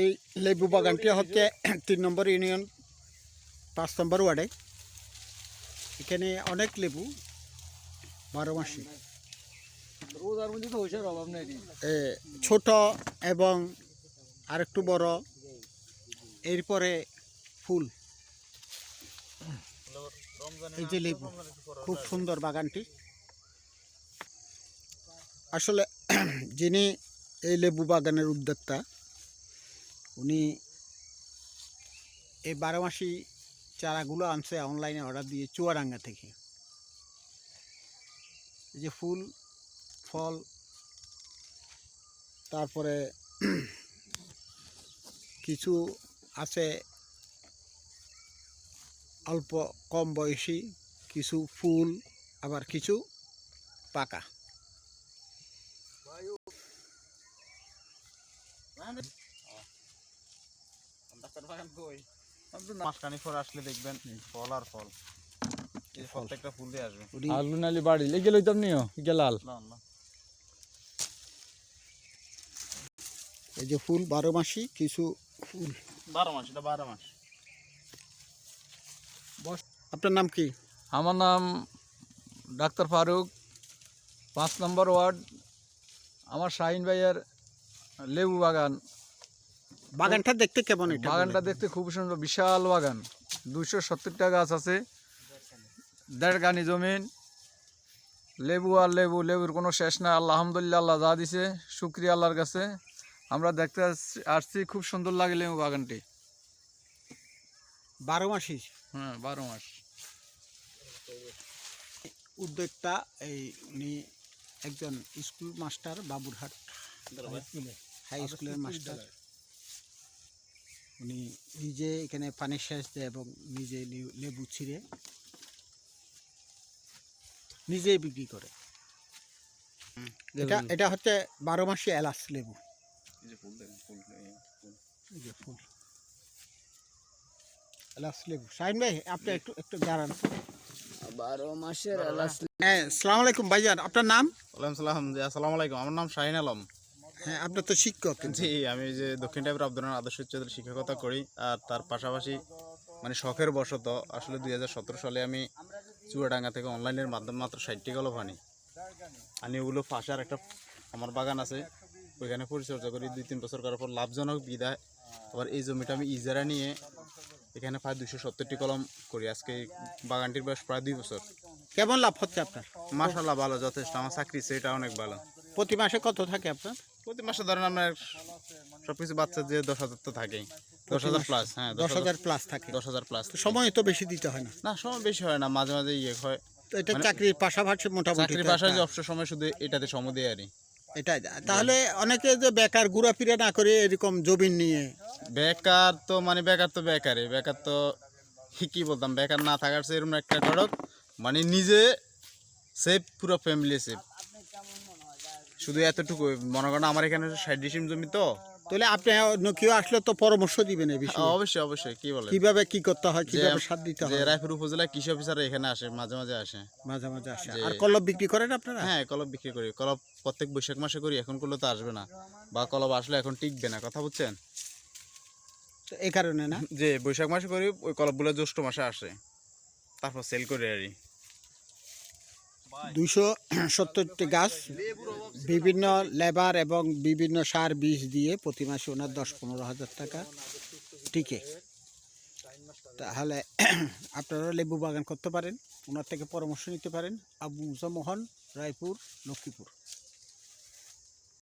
এই লেবু বাগানটি হচ্ছে তিন নম্বর ইউনিয়ন পাঁচ নম্বর ওয়ার্ডে। এখানে অনেক লেবু বারো মাসি। ছোট এবং আরেকটু বড় এরপরে ফুল। এই যে লেবু খুব সুন্দর বাগানটি। আসলে যিনি এই লেবু বাগানের উদ্যোক্তা উনি এই বারো মাসি চারাগুলো আনছে অনলাইনে অর্ডার দিয়ে চুয়াডাঙ্গা থেকে। যে ফুল, ফল, তারপরে কিছু আছে অল্প কম বয়সী, কিছু ফুল, আবার কিছু পাকা। মাসখানি পর আসলে দেখবেন ফল আর ফল। এই প্রত্যেকটা ফুল দিয়ে আসবে আলু নালি বাড়ি লেগে লইতাম নিও গেলাল না না। এই যে ফুল বারো মাসি কিছু ফুল। বারো মাস এটা বারো মাস। আপনার নাম কি? আমার নাম ডাক্তার ফারুক। পাঁচ নম্বর ওয়ার্ড আমার শাহিন ভাইয়ের লেবু বাগান। বাগানটা দেখতে কেমন এটা বাগানটা দেখতে খুব সুন্দর বিশাল বাগান। দুইশো সত্তরটা গাছ আছে। দেড় গানি জমিন। লেবু আর লেবু লেবুর কোনো শেষ নাই। আল্লাহ আলহামদুলিল্লাহ আল্লাহ যা দিছে শুক্রিয়া আল্লাহর কাছে। আমরা দেখতে আসছি- আসছি খুব সুন্দর লাগে লেবু বাগানটি। বারো মাসি হ্যাঁ বারো মাস। উদ্যোক্তা এই উনি একজন স্কুল মাস্টার বাবুরহাট হাই স্কুলের মাস্টার। উনি নিজে এখানে পানি সেচ দেয় এবং নিজে লেবু ছিঁড়ে নিজেই বিক্রি করে। এটা এটা হচ্ছে বারো মাসি এলাচ লেবু। ফুল দেখেন ফুল এই ফুল। এই যে ফুল। এলাচ লেবু। শাহিন ভাই আপনি একটু একটু দাঁড়ান। বারো মাসের এলাচ হ্যাঁ সালাম আলাইকুম ভাইজান আপনার নাম? ওয়ালাইকুম সালাম আসসালামু আলাইকুম। আমার নাম শাহিন আলম। হ্যাঁ আপনার তো শিক্ষক জি আমি যে দক্ষিণ টাইপের আব্দুল আদর্শ উচ্চতর শিক্ষকতা করি আর তার পাশাপাশি মানে শখের বশত আসলে দুই হাজার সতেরো সালে আমি চুয়াডাঙ্গা থেকে অনলাইনের মাধ্যমে মাত্র ষাটটি কলম আনি। আনি ওগুলো পাশার একটা আমার বাগান আছে ওইখানে পরিচর্যা করি দুই তিন বছর করার পর লাভজনক বিদায়। আবার এই জমিটা আমি ইজারা নিয়ে এখানে প্রায় দুশো সত্তরটি কলম করি আজকে এই বাগানটির বয়স প্রায় দুই বছর। কেমন লাভ হচ্ছে আপনার? মাসাল্লাহ ভালো যথেষ্ট আমার চাকরি সেটা অনেক ভালো। প্রতি মাসে কত থাকে আপনার? প্রতি মাসে ধরেন আপনার সবকিছু বাচ্চা যে দশ হাজার তো থাকেই। দশ হাজার প্লাস হ্যাঁ দশ হাজার প্লাস থাকে। দশ হাজার প্লাস সময় তো বেশি দিতে হয় না। না সময় বেশি হয় না মাঝে মাঝে ইয়ে হয়। তো এটা মানে- চাকরির পাশাপাশি মোটামুটি চাকরির একটা- অবসর সময় শুধু এটাতে সময় দেয় আরই এটাই তাহলে অনেকে যে বেকার ঘোরাফিরে না করে এরকম জমিন নিয়ে। বেকার তো মানে বেকার তো বেকারই বেকার তো কি বলতাম বেকার না থাকার চেয়ে এরকম একটা করক মানে নিজে সেফ পুরো ফ্যামিলি সেফ শুধু এতটুকু মনে করেন আমার এখানে ষাট ডিসিম জমি তো। তাহলে আপনি কেউ আসলে তো পরামর্শ দিবেন এই বিষয়ে। অবশ্যই অবশ্যই কি বলে কীভাবে কি করতে হয় কীভাবে সার দিতে হয়? রায়পুর উপজেলা কৃষি অফিসার এখানে আসে মাঝে মাঝে আসে। মাঝে মাঝে আসে। আর কল্লব বিক্রি করেন আপনারা? হ্যাঁ কলব বিক্রি করি। কলব প্রত্যেক বৈশাখ মাসে করি এখন করলে তো আসবে না। বা কলব আসলে এখন টিকবে না কথা বুঝছেন? তো এই কারণে না? যে বৈশাখ মাসে করি ওই কলবগুলো জ্যৈষ্ঠ মাসে আসে। তারপর সেল করি আর দুইশো সত্তরটি গাছ বিভিন্ন লেবার এবং বিভিন্ন সার বীজ দিয়ে প্রতি মাসে ওনার দশ পনেরো হাজার টাকা টিকে। তাহলে আপনারা লেবু বাগান করতে পারেন, ওনার থেকে পরামর্শ নিতে পারেন। আবু মোহন রায়পুর, লক্ষ্মীপুর।